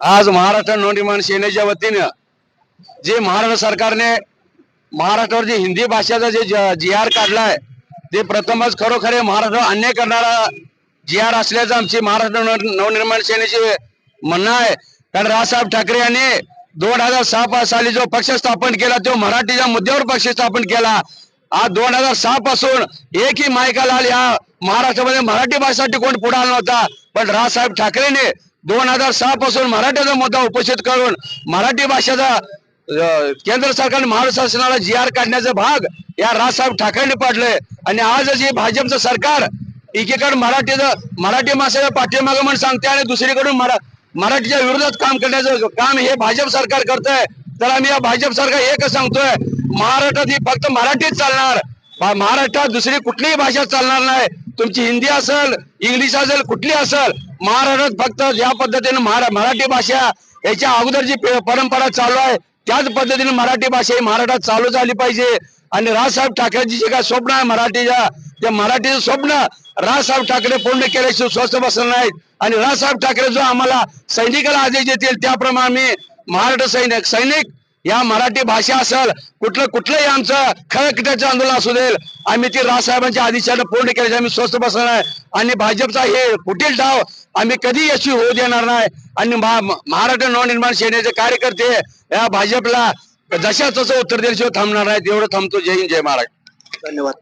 आज महाराष्ट्र नवनिर्माण सेनेच्या वतीनं जे महाराष्ट्र सरकारने महाराष्ट्रावर जे हिंदी भाषेचा जे जी आर काढलाय ते प्रथमच खरोखर महाराष्ट्र अन्याय करणारा जी आर असल्याचं आमची महाराष्ट्र नवनिर्माण सेनेचे म्हणणं आहे. कारण राजसाहेब ठाकरे यांनी दोन हजार सहा साली जो पक्ष स्थापन केला तो मराठीच्या मुद्द्यावर पक्ष स्थापन केला. आज दोन हजार सहा पासून एकही मायका लाल या महाराष्ट्रामध्ये मराठी भाषेसाठी कोण पुढे आला नव्हता. पण राजसाहेब ठाकरेने दोन हजार सहा पासून मराठीचा मुद्दा उपस्थित करून मराठी भाषेचा केंद्र सरकारने महाराष्ट्र शासनाला जी आर काढण्याचा भाग या राजसाहेब ठाकरेंनी पाडले. आणि आज जे भाजपचं सरकार एकीकडे मराठीचं मराठी माणसाच्या पाठीमागं म्हणून सांगते आणि दुसरीकडून मरा मराठीच्या विरोधात काम करण्याचं काम हे भाजप सरकार करत आहे तर आम्ही या भाजप सरकार एकच सांगतोय. महाराष्ट्रात ही फक्त मराठीच चालणार. महाराष्ट्रात दुसरी कुठलीही भाषा चालणार नाही. तुमची हिंदी असेल इंग्लिश असेल कुठली असेल महाराष्ट्रात फक्त ज्या पद्धतीने मराठी भाषा याच्या अगोदर जी परंपरा चालू आहे त्याच पद्धतीने मराठी भाषा ही महाराष्ट्रात चालू झाली पाहिजे. आणि राजसाहेब ठाकरेंची जे काय स्वप्न आहे मराठीच्या ते मराठीचं स्वप्न राजसाहेब ठाकरे पूर्ण केल्याशिवाय स्वस्थ बसणार नाहीत. आणि राजसाहेब ठाकरे जो आम्हाला सैनिकाला आदेश देतील त्याप्रमाणे आम्ही महाराष्ट्र सैनिक सैनिक या मराठी भाषा असेल कुठलं कुठलंही आमचं खळखट्याचं आंदोलन असू देईल आम्ही ती राजसाहेबांच्या आदेशानं पूर्ण केल्याचे आम्ही स्वस्थ बसणार आहे आणि भाजपचा हे कुटील डाव आम्ही कधी यशस्वी होऊ देणार नाही. आणि महा- महाराष्ट्र नवनिर्माण सेनेचे कार्यकर्ते या भाजपला जशा तसं उत्तर देण्याशिवाय थांबणार नाहीत. एवढं थांबतो. जय हिंद जय महाराष्ट्र. धन्यवाद.